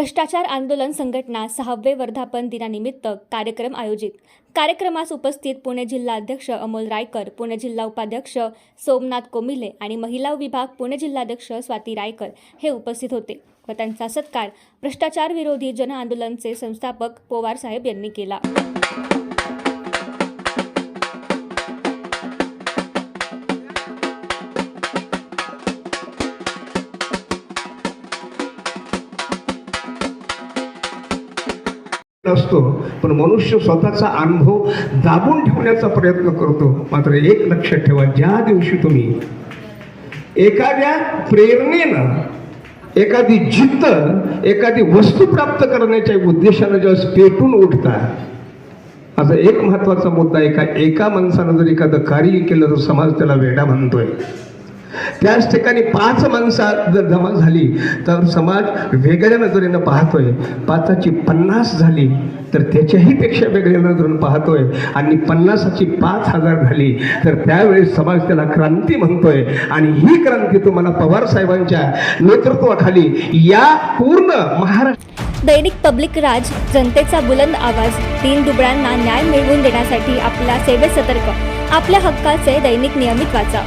भ्रष्टाचार आंदोलन संघटना सहावे वर्धापन दिनानिमित्त कार्यक्रम आयोजित. कार्यक्रमास उपस्थित पुणे जिल्हा अध्यक्ष अमोल रायकर पुणे जिल्हा उपाध्यक्ष सोमनाथ कोमिले आणि महिला विभाग पुणे जिल्हाध्यक्ष स्वाती रायकर हे उपस्थित होते व त्यांचा सत्कार भ्रष्टाचार विरोधी जन आंदोलनचे संस्थापक पोवार साहेब यांनी केला. असतो पण मनुष्य स्वतःचा अनुभव दाबून ठेवण्याचा प्रयत्न करतो. मात्र एक लक्षात ठेवा ज्या दिवशी तुम्ही एखाद्या प्रेरणेनं एखादी जिद्द एखादी वस्तू प्राप्त करण्याच्या उद्देशानं जेव्हा पेटून उठता आता एक महत्त्वाचा मुद्दा एका एका माणसानं जर एखादं कार्य केलं तर समाज त्याला वेडा म्हणतोय. त्याच ठिकाणी पाच माणसं जर जमा झाली तर समाज वेगळ्या नजरेनं पाहतोय. पाचाची पन्नास झाली तर त्याच्याही पेक्षा वेगळ्या नजरेनं पाहतोय. आणि पन्नासाची पाच हजार झाली तर त्यावेळेस समाज त्याला क्रांती म्हणतोय. आणि ही क्रांती तुम्हाला पवार साहेबांच्या नेतृत्वाखाली या पूर्ण महाराष्ट्र दैनिक पब्लिक राज जनतेचा बुलंद आवाज तीन दुबळ्यांना न्याय मिळवून देण्यासाठी आपल्या सेवेत सतर्क आपल्या हक्काचे दैनिक नियमित वाचा.